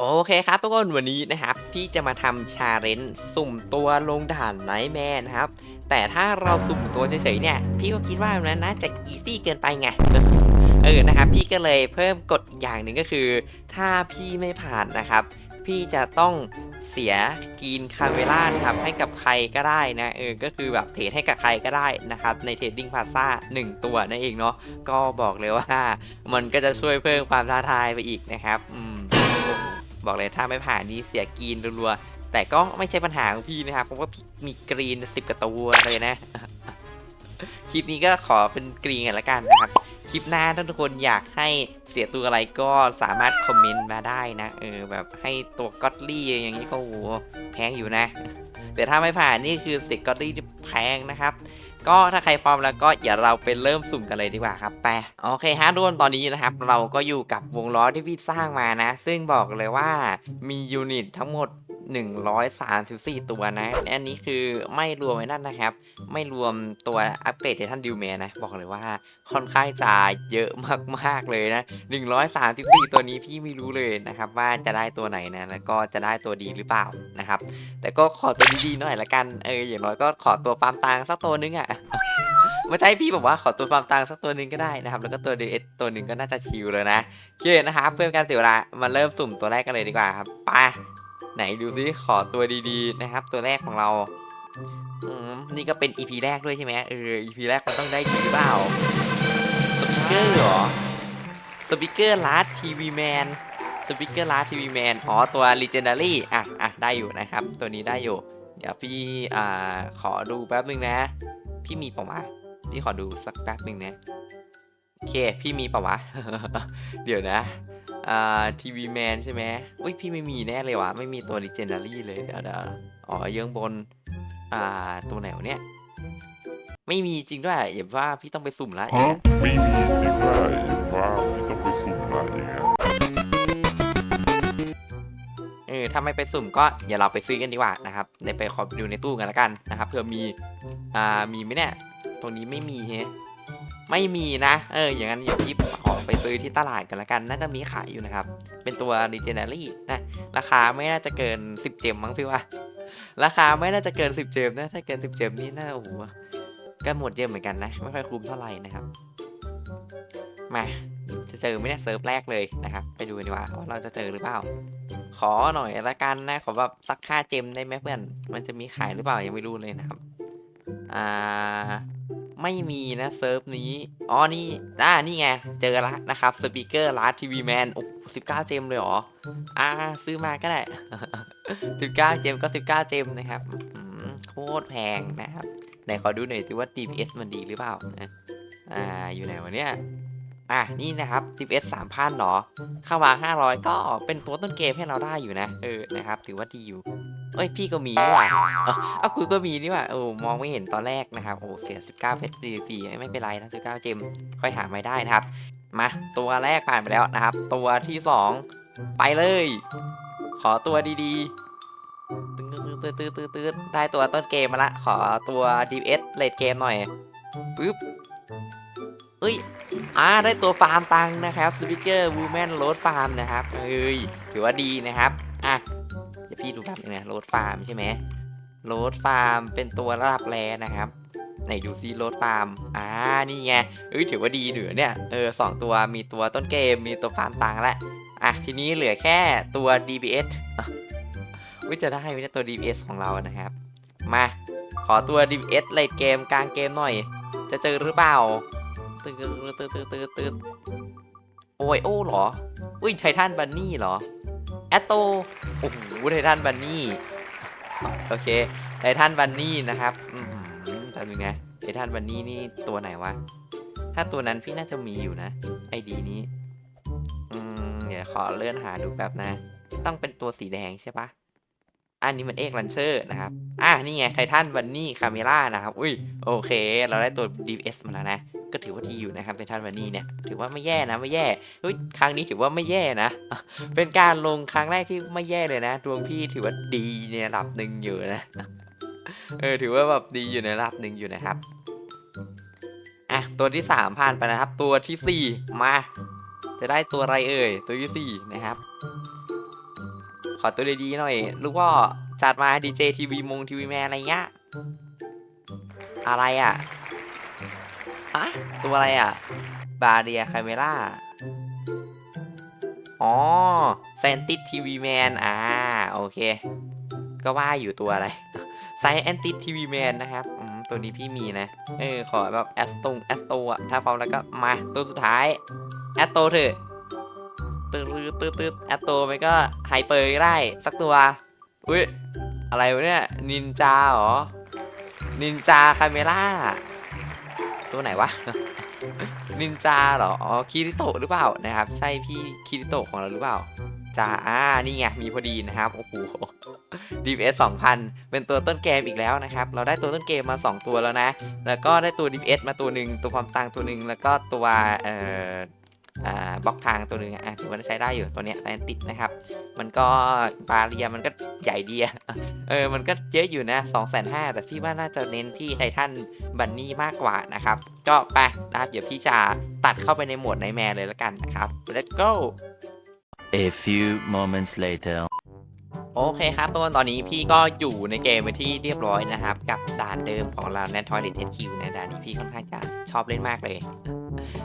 โอเคครับทุกคนวันนี้นะครับ พี่จะมาทำชาเลนจ์สุ่มตัวลงด่านไนท์แมนนะครับ แต่ถ้าเราสุ่มตัวเฉยๆเนี่ย พี่ก็คิดว่ามันน่าจะอีซี่เกินไปไงเออนะครับ พี่ก็เลยเพิ่มกฎอย่างหนึ่งก็คือ ถ้าพี่ไม่ผ่านนะครับ พี่จะต้องเสียกรีนคาเมล่านะครับให้กับใครก็ได้นะเออก็คือแบบเทรดให้กับใครก็ได้นะครับ ในเทรดดิ้งพาซ่า1ตัวนั่นเองเนาะก็บอกเลยว่า มันก็จะช่วยเพิ่มความท้าทายไปอีกนะครับ อืม บอกเลยถ้าไม่ผ่านนี่เสียกรีนรัวๆแต่ก็ไม่ใช่ปัญหาของพี่นะครับเพราะว่าพี่มีกรีนสิบกว่าตัวเลยนะ คลิปนี้ก็ขอเป็นกรีนกันละกันนะครับ คลิปหน้าถ้าทุกคนอยากให้เสียตัวอะไรก็สามารถคอมเมนต์มาได้นะเออแบบให้ตัวก็อตลี่อย่างนี้ก็โหแพงอยู่นะ แต่ถ้าไม่ผ่านนี่คือเสียก็อตลี่ที่แพงนะครับ ก็ถ้าใครพร้อมแล้วก็อย่าเราไปเริ่มสุ่มกันเลยดีกว่าครับไปโอเคฮะทุกคนตอนนี้นะครับ เราก็อยู่กับวงล้อที่พี่สร้างมานะ ซึ่งบอกเลยว่ามียูนิตทั้งหมด 134 ตัวนะ อันนี้คือไม่รวมไว้นั่นนะครับ ไม่รวมตัวอัปเกรดเททันดิวแมนนะ บอกเลยว่าค่อนข้างจะเยอะมากๆเลยนะ 134 ตัวนี้พี่ไม่รู้เลยนะครับว่าจะได้ตัวไหนนะ แล้วก็จะได้ตัวดีหรือเปล่านะครับ แต่ก็ขอตัวดีๆหน่อยละกัน เออ อย่างน้อยก็ขอตัวฟาร์มตังสักตัวนึงอะ่ะไม่ใช่พี่บอกว่าขอตัวฟาร์มตังสักตัวนึงก็ได้นะครับ แล้วก็ตัวเดเอตัวหนึ่งก็น่าจะชิลเลยนะโอเคนะครับ เพื่อนการเสียเวลามาเริ่มสุ่มตัวแรกกันเลยดีกว่าครับไป ไหนดูซิขอตัวดีๆนะครับ ตัวแรกของเราอืมนี่ก็เป็น EP แรกด้วยใช่ไหมเออ EP แรกมันต้องได้ดีหรือเปล่าสปิเกอร์เหรอสปิเกอร์ลาร์ทีวีแมนสปิเกอร์ลาร์ทีวีแมนอ๋อตัว Legendary อะอะได้อยู่นะครับ ตัวนี้ได้อยู่ เดี๋ยวพี่อ่าขอดูแป๊บนึงนะ พี่มีปะวะพี่ขอดูสักแป๊บนึงนะโอเค พี่มีปะวะ เดี๋ยวนะ อ่าทีวีแมนใช่ไหมอุ้ยพี่ไม่มีแน่เลยวะไม่มีตัว Legendary เลยเดี๋ยวเดี๋ยวอ๋อเยื่องบน อ่าตัวไหนวะเนี่ย ไม่มีจริงด้วยอย่าว่าพี่ต้องไปสุ่มละอย่างฮะเงี้ยไม่มีจริงว่าอย่างว่าไม่ต้องไปสุ่มละอย่างเงี้ยเออถ้าไม่ไปสุ่มก็อย่าเราไปซื้อกันดีกว่านะครับเดี๋ยวไปขอดูในตู้กันแล้วกันนะครับเผื่อมีอ่ามีไหมเนี่ยตรงนี้ไม่มีเฮะ ไม่มีนะ เออ อย่างนั้นอย่าพี่ขอไปซื้อที่ตลาดกันละกัน น่าจะมีขายอยู่นะครับ เป็นตัว Legendary นะ ราคาไม่น่าจะเกิน 10 เจมมั้งพี่ว่า ราคาไม่น่าจะเกิน 10 เจมนะ ถ้าเกิน 10 เจมนี่น่าโอ้โหก็หมดเยอะเหมือนกันนะ ไม่ค่อยคุ้มเท่าไหร่นะครับ มา จะเจอไมเนี่ยเซิร์ฟแรกเลยนะครับ ไปดูดีกว่าว่าเราจะเจอหรือเปล่า ขอหน่อยละกันนะ ขอแบบสักค่าเจมได้ไหมเพื่อน มันจะมีขายหรือเปล่ายังไม่รู้เลยนะครับ อ่า ไม่มีนะเซิร์ฟนี้ อ๋อ นี่อ่านี่ไง เจอละนะครับสปีกเกอร์ลาร์ทีวีแมนโอ้สิบเก้าเจมเลยเหรอ อ่า ซื้อมาก็ได้สิบเก้าเจมก็สิบเก้าเจมนะครับ โคตรแพงนะครับ ไหนขอดูหน่อยสิว่า DPS มันดีหรือเปล่านะอ่า อยู่ไหนวะเนี่ยอะนี่นะครับ DPS 3,000หรอ เข้ามา 500 ก็เป็นตัวต้นเกมให้เราได้อยู่นะ เออ นะครับ ถือว่าดีอยู่ เอ้ยพี่ก็มีนี่หว่าเอ้าเอ้ากูก็มีนี่หว่าโอ้มองไม่เห็นตอนแรกนะครับโอ้เสีย 19 เพชรฟรีๆไม่เป็นไรนะ19 เจมค่อยหาไม่ได้นะครับ มาตัวแรกผ่านไปแล้วนะครับ ตัวที่ 2 ไปเลย ขอตัวดีๆตึ้งตื้อตื้อตื้อตื้อได้ตัวต้นเกมมาละขอตัว DPS เลดเกมหน่อยปึ๊บเอ้ยอ่าได้ตัวฟาร์มตังค์นะครับสปิเกอร์วูแมนโรดฟาร์มนะครับเอ้ยถือว่าดีนะครับ อะเดี๋ยวพี่ดูแบบนึงนะโรดฟาร์มใช่ไหมโรดฟาร์มเป็นตัวระดับแรนะครับไหนดูซิโรดฟาร์มอ่านี่ไงเอ้ยถือว่าดีเหลือเนี่ยเออสองตัวมีตัวต้นเกมมีตัวฟาร์มตังล้วอะทีนี้เหลือแค่ตัว DBS วิจะได้ไมเนี่ยตัว DBS ของเรานะครับ มาขอตัว DBS เลดเกมกลางเกมหน่อย จะเจอหรือเปล่าตืดตืดตืดตืดตืดโอ้ยโอ้หรอ อุ้ยไททันบันนี่หรอ แอตโตโอ้โหไททันบันนี่โอเคไททันบันนี่นะครับอืมแต่นึงไททันบันนี่นี่ตัวไหนวะ ถ้าตัวนั้นพี่น่าจะมีอยู่นะไอดีนี้อืมเดี๋ยวขอเลื่อนหาดูแป๊บนะ ต้องเป็นตัวสีแดงใช่ปะอันนี้มันเอกลันเชอร์นะครับ อะนี่ไงไททันบันนี่คาเมล่านะครับ อุ้ยโอเค เราได้ตัว DPS มาแล้วนะ ก็ถือว่าดีอยู่นะครับไททันวันนี้เนี่ยถือว่าไม่แย่นะไม่แย่เฮ้ยครั้งนี้ถือว่าไม่แย่นะ เป็นการลงครั้งแรกที่ไม่แย่เลยนะดวงพี่ถือว่าดีในระดับหนึ่งอยู่นะเออถือว่าแบบดีอยู่ในระดับหนึ่งอยู่นะครับอะตัวที่สามผ่านไปนะครับ ตัวที่สี่มา จะได้ตัวอะไรเอ่ยตัวที่สี่นะครับ ขอตัวดีๆหน่อย ลูกพ่อจัดมาดีเจทีวีมงทีวีแมนอะไรเงี้ยอะไรอะะตัวอะไรอะ บาเรียคาเมล่า อ๋อเซนติทีวีแมนอ่า โอเค ก็ว่าอยู่ตัวอะไรไซแอนติทีวีแมนนะครับ ตัวนี้พี่มีนะ เออ ขอแบบแอสตงแอสโตอะถ้าพร้อมแล้วก็มา ตัวสุดท้าย แอสโตเถอะตืดตืดตืดแอสโตมันก็ไฮเปอร์ก็ได้ สักตัว อุ้ย อะไรวะเนี่ย นินจาเหรอ นินจาคาเมล่า ตัวไหนวะ นินจาเหรอ อ๋อ คิริโตะหรือเปล่านะครับ ใช่พี่คิริโตะของเราหรือเปล่าจาอ่า นี่ไง มีพอดีนะครับ โอ้โห DPS 2000 เป็นตัวต้นเกมอีกแล้วนะครับ เราได้ตัวต้นเกมมา 2 ตัวแล้วนะ แล้วก็ได้ตัว DPS มาตัวหนึ่ง ตัวความตังตัวหนึ่ง แล้วก็ตัว เอ่อ บล็อกทางตัวหนึ่งอะถือว่าใช้ได้อยู่ตัวเนี้ยแอนติดนะครับ มันก็บาเรียมันก็ใหญ่ดีอะเออมันก็เยอะอยู่นะ2 5 0 0 0แต่พี่ว่าน่าจะเน้นที่ไททันบันนี่มากกว่านะครับ ก็ไปนะครับเดี๋ยวพี่จะตัดเข้าไปในโหมดในแมร์เลยแล้วกันนะครับ let's go A few moments later. โอเคครับตัวตอนนี้พี่ก็อยู่ในเกมไปนที่เรียบร้อยนะครับ กับด่านเดิมของเราในทอยเลทเทคิวนะด่านนี้พี่ค่อนข้างจะชอบเล่นมากเลย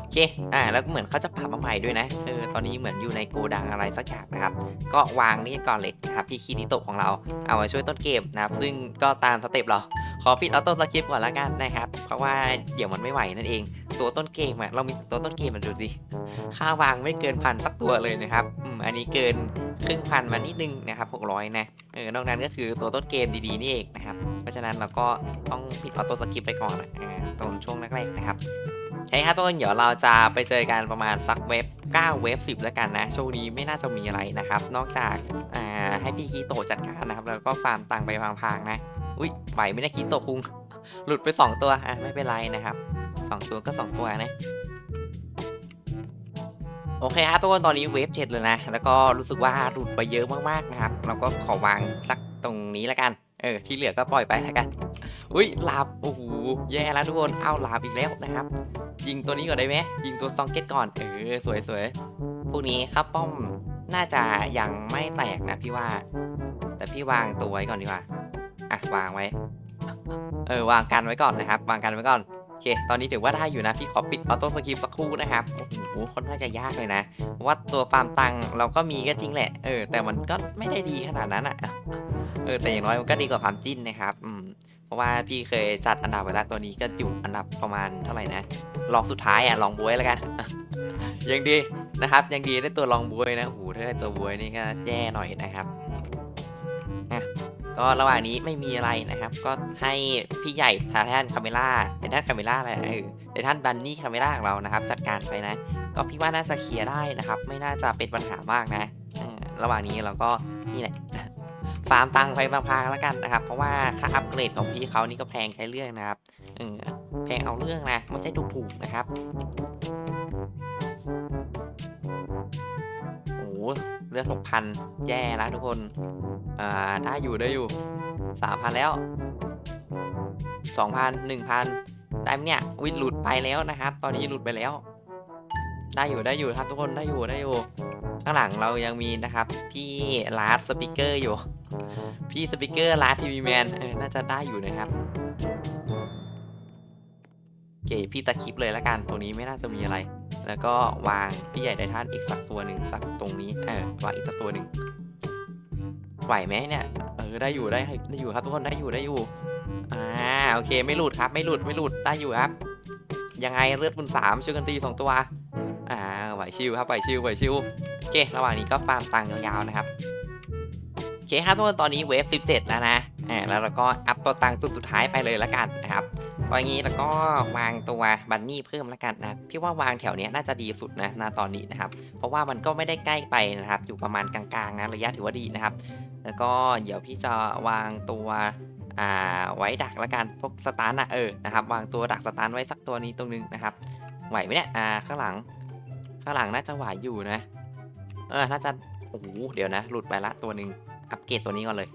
โอเค อ่า แล้วเหมือนเขาจะปรับมาใหม่ด้วยนะ เออ ตอนนี้เหมือนอยู่ในโกดังอะไรสักอย่างนะครับ ก็วางนี่ก่อนเลยนะครับพี่คิริโตะของเรา เอามาช่วยต้นเกมนะครับ ซึ่งก็ตามสเต็ปเรา ขอปิดออโต้สคริปก่อนละกันนะครับ เพราะว่าเดี๋ยวมันไม่ไหวนั่นเอง ตัวต้นเกมอะเรามีตัวต้นเกมมันดูดิค่าวางไม่เกินพันสักตัวเลยนะครับ อืม อันนี้เกินครึ่งพันมานิดนึงนะครับ600 นะ เออ นอกนั้นก็คือตัวต้นเกมดีๆนี่เองนะครับ เพราะฉะนั้นเราก็ต้องปิดออโต้สกิปไปก่อนนะตรงช่วงแรกๆนะครับ ใช่ครับทุกคนเดี๋ยวเราจะไปเจอกันประมาณสักเว็บ 9 เว็บ 10 แล้วกันนะ ช่วงนี้ไม่น่าจะมีอะไรนะครับ นอกจากอ่าให้พี่คีโตจัดการนะครับ แล้วก็ฟาร์มตังค์ไปพางๆนะ อุ้ยไหวไม่ได้คีโตพุง หลุดไป 2 ตัวอะไม่เป็นไรนะครับ 2 ตัวก็ 2 ตัวนะโอเคครับทุกคนตอนนี้เวฟเจ็ดเลยนะ แล้วก็รู้สึกว่าหลุดไปเยอะมากๆนะครับเราก็ขอวางสักตรงนี้แล้วกันเออที่เหลือก็ปล่อยไปแล้วกัน อุ้ยหลับโอ้โหแย่แล้วทุกคนเอาหลับอีกแล้วนะครับ ยิงตัวนี้ก่อนได้ไหมยิงตัวซองเก็ตก่อน เออ สวยสวยพวกนี้ครับป้อมน่าจะยังไม่แตกนะพี่ว่า แต่พี่วางตัวไว้ก่อนดีกว่า อะวางไว้ เออวางกันไว้ก่อนนะครับ วางกันไว้ก่อนโอเค ตอนนี้ถือว่าได้อยู่นะพี่ขอปิดออโต้สกิปสักครู่นะครับโอ้โหค่อนข้างจะยากเลยนะเพราะว่าตัวฟาร์มตังเราก็มีก็จริงแหละ เออ แต่มันก็ไม่ได้ดีขนาดนั้นอะ เออแต่อย่างน้อยมันก็ดีกว่าฟาร์มจิ้นนะครับ อืม ราะว่าพี่เคยจัดอันดับไว้แล้วตัวนี้ก็อยู่อันดับประมาณเท่าไหร่นะลองสุดท้ายอะลองบวยแล้วกัน ยังดีนะครับยังดีได้ตัวลองบวยนะโอ้โหถ้าได้ตัวบวยนี่ก็แย่หน่อยนะครับก็ระหว่างนี้ไม่มีอะไรนะครับ ก็ให้พี่ใหญ่ทาท่านคาเมล่าในท่านคาเมล่าอะไรเออในท่านบันนี่คาเมล่าของเรานะครับ จัดการไปนะ ก็พี่ว่าน่าจะเคลียร์ได้นะครับ ไม่น่าจะเป็นปัญหามากนะระหว่างนี้เราก็นี่แหละ ฟาร์มตังไปพางๆแล้วกันนะครับ เพราะว่าค่าอัปเกรดของพี่เขานี่ก็แพงใช้เรื่องนะครับเออแพงเอาเรื่องนะไม่ใช่ถูกๆนะครับโอ้โหเลือดหกพันแย่แล้วทุกคนอ่าได้อยู่ได้อยู่สามพันแล้วสองพันหนึ่งพันได้เนี่ยวิหลุดไปแล้วนะครับ ตอนนี้หลุดไปแล้ว ได้อยู่ได้อยู่ครับทุกคนได้อยู่ได้อยู่ข้างหลังเรายังมีนะครับ พี่ลาร์ดสปิเกอร์อยู่ พี่สปิเกอร์ลาร์ดทีวีแมนเออน่าจะได้อยู่นะครับโอเคพี่ตะคลิปเลยละกัน ตรงนี้ไม่น่าจะมีอะไร แล้วก็วางพี่ใหญ่ไดท่านอีกสักตัวหนึ่งสักตรงนี้เออวางอีกสักตัวหนึ่งไหวไหมเนี่ยเออได้อยู่ได้ได้อยู่ครับทุกคนได้อยู่ได้อยู่อ่าโอเคไม่หลุดครับ ไม่หลุดไม่หลุดได้อยู่ครับ ยังไงเลือดบุญสามช่วยกันตีสองตัวอ่าไหวชิวครับไหวชิวไหวชิวโอเค ระหว่างนี้ก็ฟาร์มตังค์ยาวๆนะครับ เคครับทุกคนตอนนี้เวฟ 17 แล้วนะอ่าแล้วเราก็อัพตัวตังค์ตัวสุดท้ายไปเลยละกันนะครับพออย่างนี้แล้วก็วางตัวบันนี่เพิ่มละกันนะพี่ว่าวางแถวเนี้ยน่าจะดีสุดนะณตอนนี้นะครับ เพราะว่ามันก็ไม่ได้ใกล้ไปนะครับ อยู่ประมาณกลางๆนะระยะถือว่าดีนะครับ แล้วก็เดี๋ยวพี่จะวางตัวอ่าไว้ดักละกันพวกสตาร์นะเออนะครับวางตัวดักสตาร์ไว้สักตัวนี้ตรงนึงนะครับไหวไหมเนี่ยอ่าข้างหลัง ข้างหลังน่าจะไหวอยู่นะ เออน่าจะโอ้โหเดี๋ยวนะ หลุดไปละตัวหนึ่ง อัปเกรดตัวนี้ก่อนเลย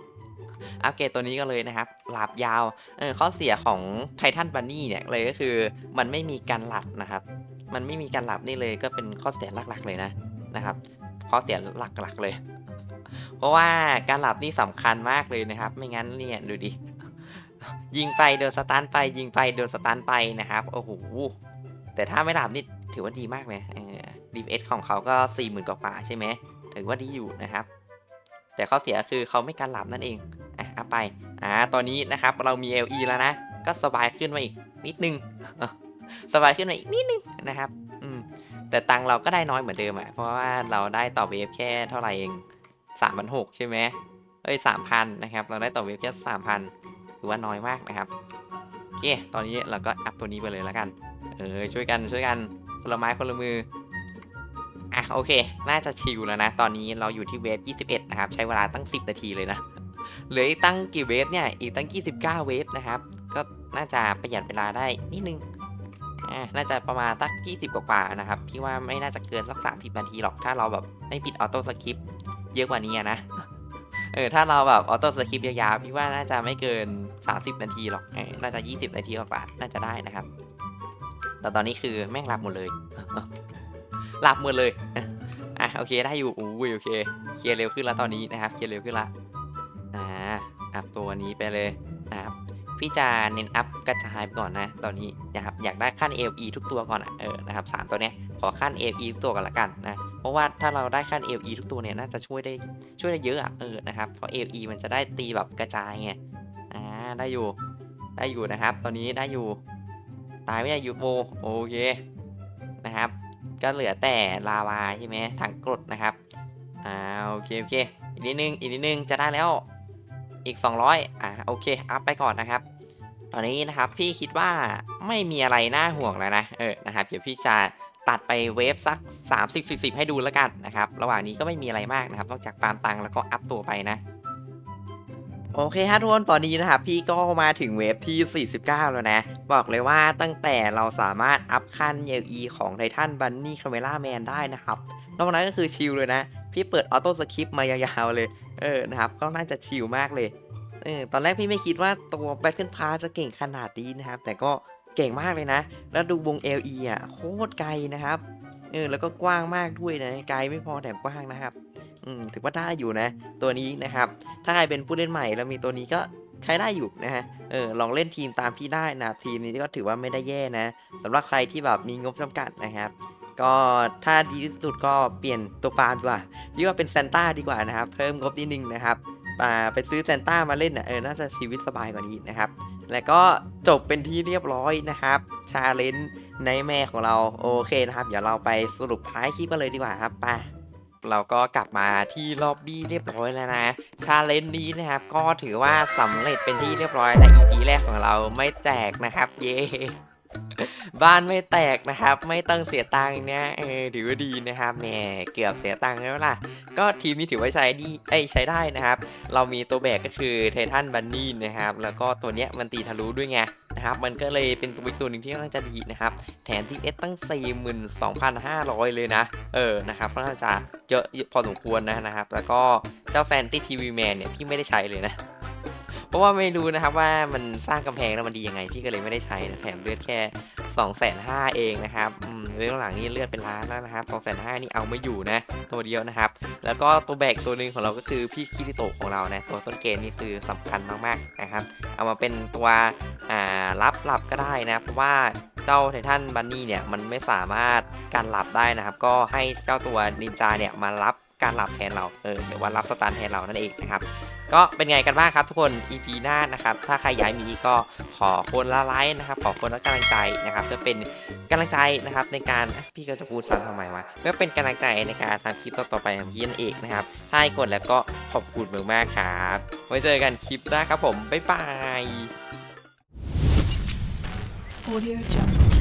อัปเกรดตัวนี้ก็เลยนะครับหลาบยาวเออข้อเสียของไททันบันนี่เนี่ยเลยก็คือมันไม่มีการหลับนะครับ มันไม่มีการหลับนี่เลยก็เป็นข้อเสียหลักๆเลยนะนะครับ ข้อเสียหลักๆเลย เพราะว่าการหลับนี่สำคัญมากเลยนะครับ ไม่งั้นเนี่ยดูดิยิงไปโดนสตันไป ยิงไปโดนสตันไปนะครับโอ้โหแต่ถ้าไม่หลับนี่ถือว่าดีมากเลยดีเอสของเขาก็4 0,000กว่าใช่ไหมถือว่าดีอยู่นะครับ แต่ข้อเสียคือเขาไม่การหลับนั่นเองอะเอาไปอ่าตอนนี้นะครับเรามี LE แล้วนะ ก็สบายขึ้นมาอีกนิดนึง สบายขึ้นมาอีกนิดนึงนะครับอืมแต่ตังเราก็ได้น้อยเหมือนเดิมอะเพราะว่าเราได้ต่อเวฟแค่เท่าไหร่เองสามพันหกใช่ไหมเอ้ยสามพันนะครับ เราได้ต่อเวฟแค่สามพันถือว่าน้อยมากนะครับโอเคตอนนี้เราก็อัพตัวนี้ไปเลยแล้วกัน เออช่วยกันช่วยกันคนละไม้คนละมือ อะโอเค น่าจะชิลแล้วนะ ตอนนี้เราอยู่ที่เวฟ21 นะครับ ใช้เวลาตั้ง 10 นาทีเลยนะ เหลืออีกตั้งกี่เวฟเนี่ย อีกตั้ง 29 เวฟนะครับ ก็น่าจะประหยัดเวลาได้นิดนึงอ่าน่าจะประมาณตั้ง20 กว่าๆนะครับ พี่ว่าไม่น่าจะเกินสัก 30 นาทีหรอก ถ้าเราแบบไม่ปิดออโต้สคริปเยอะกว่านี้นะ เออ ถ้าเราแบบออโต้สคริปยาวๆ พี่ว่าน่าจะไม่เกิน 30 นาทีหรอก น่าจะ 20 นาทีกว่าๆน่าจะได้นะครับ แต่ตอนนี้คือแม่งหลับหมดเลย หลับหมดเลยอะโอเคได้อยู่อุ้ยโอเคเคลียร์เร็วขึ้นแล้วตอนนี้นะครับเคลียร์เร็วขึ้นละอ่าอัพตัวนี้ไปเลยนะครับพี่จะเน้นอัพกระจายไปก่อนนะตอนนี้นะครับอยากได้ขั้น LE ทุกตัวก่อนอะเออนะครับสามตัวเนี้ยขอขั้น LE ทุกตัวก่อนละกันนะเพราะว่าถ้าเราได้ขั้น LE ทุกตัวเนี่ยน่าจะช่วยได้ช่วยได้เยอะอะเออนะครับเพราะ LE มันจะได้ตีแบบกระจายไงอ่าได้อยู่ได้อยู่นะครับ ตอนนี้ได้อยู่ตายไม่ได้อยู่โบโอเคนะครับ ก็เหลือแต่ลาวาใช่ไหมถังกรดนะครับอ่าโอเคโอเคอีกนิดนึงอีกนิดนึงจะได้แล้วอีก 200อ่าโอเคอัพไปก่อนนะครับ ตอนนี้นะครับพี่คิดว่าไม่มีอะไรน่าห่วงแล้วนะเออนะครับเดี๋ยวพี่จะตัดไปเวฟสัก 30 40 ให้ดูแล้วกันนะครับ ระหว่างนี้ก็ไม่มีอะไรมากนะครับนอกจากฟาร์มตังค์แล้วก็อัพตัวไปนะ โอเคฮะทุกคนตอนนี้นะครับพี่ก็มาถึงเวฟที่ 49 แล้วนะ บอกเลยว่าตั้งแต่เราสามารถอัพขั้น LE ของไททันบันนี่คาเมล่าแมนได้นะครับ นอกนั้นก็คือชิลเลยนะ พี่เปิดออโต้สคริปต์มายาวๆเลย เออนะครับ ก็น่าจะชิลมากเลยเออตอนแรกพี่ไม่คิดว่าตัว Battle Pass จะเก่งขนาดนี้นะครับ แต่ก็เก่งมากเลยนะ แล้วดูวง LE อะโคตรไกลนะครับเออแล้วก็กว้างมากด้วยนะไกลไม่พอแถมกว้างนะครับ ถือว่าได้อยู่นะ ตัวนี้นะครับ ถ้าใครเป็นผู้เล่นใหม่แล้วมีตัวนี้ก็ใช้ได้อยู่นะฮะ เออ ลองเล่นทีมตามพี่ได้นะ ทีมนี้ก็ถือว่าไม่ได้แย่นะสำหรับใครที่แบบมีงบจำกัดนะครับ ก็ถ้าดีที่สุดก็เปลี่ยนตัวฟาร์มดีกว่าพี่ว่าเป็นแซนต้าดีกว่านะครับ เพิ่มงบนิดนึงนะครับอ่ไปซื้อแซนต้ามาเล่นอะเออ น่าจะชีวิตสบายกว่านี้นะครับ แล้วก็จบเป็นที่เรียบร้อยนะครับ ชาเลนจ์ในแม่ของเรา โอเคนะครับ เดี๋ยวเราไปสรุปท้ายคลิปกันเลยดีกว่าครับ ไป เราก็กลับมาที่ล็อบบี้เรียบร้อยแล้วนะ ชาเลนจ์นี้นะครับ ก็ถือว่าสำเร็จเป็นที่เรียบร้อยและ EP แรกของเราไม่แจกนะครับ เย้ บ้านไม่แตกนะครับ ไม่ต้องเสียตังค์เนี่ยเออถือว่าดีนะครับแหมเกือบเสียตังค์แล้วล่ะ ก็ทีมนี้ถือว่าใช้ดีเอ้ใช้ได้นะครับ เรามีตัวแบกก็คือไททันบันนี่นะครับ แล้วก็ตัวเนี้ยมันตีทะลุด้วยไงนะครับมันก็เลยเป็นตัวอีกตัวหนึ่งที่น่าจะดีนะครับ แถมที่เอสตั้ง 42,500 เลยนะ เออนะครับก็น่าจะเยอะพอสมควรนะนะครับ แล้วก็เจ้าแซนตี้ทีวีแมนเนี่ยพี่ไม่ได้ใช้เลยนะ เพราะว่าไม่รู้นะครับว่ามันสร้างกำแพงแล้วมันดียังไง พี่ก็เลยไม่ได้ใช้นะแถมเลือดแค่2องแสนห้าเองนะครับอืมเรื่องหลังนี่เลือดเป็นล้านแล้วนะครับสองแสนห้านี่เอาไม่อยู่นะตัวเดียวนะครับ แล้วก็ตัวแบกตัวหนึ่งของเราก็คือพี่คิริโตะของเรานะตัวต้นเกมนี่คือสำคัญมากๆนะครับ เอามาเป็นตัวอ่ารับหลับก็ได้นะเพราะว่าเจ้าไททันบันนี่เนี่ยมันไม่สามารถการหลับได้นะครับ ก็ให้เจ้าตัวนินจาเนี่ยมารับ การหลับแทนเราเออหรือว่ารับสตาร์แทนเรานั่นเองนะครับก็เป็นไงกันบ้างครับทุกคน EP หน้านะครับ ถ้าใครอยากมีก็ขอคนละไลค์นะครับ ขอคนละกำลังใจนะครับเพื่อเป็นกำลังใจนะครับในการพี่ก็จะพูดซ้ำทำไมวะเพื่อเป็นกำลังใจในการทำคลิปต่อๆไปของพี่นั่นเองนะครับ ถ้าให้กดแล้วก็ขอบคุณมากๆครับ ไว้เจอกันคลิปหน้าครับผม บ๊ายบาย Audio Jungle.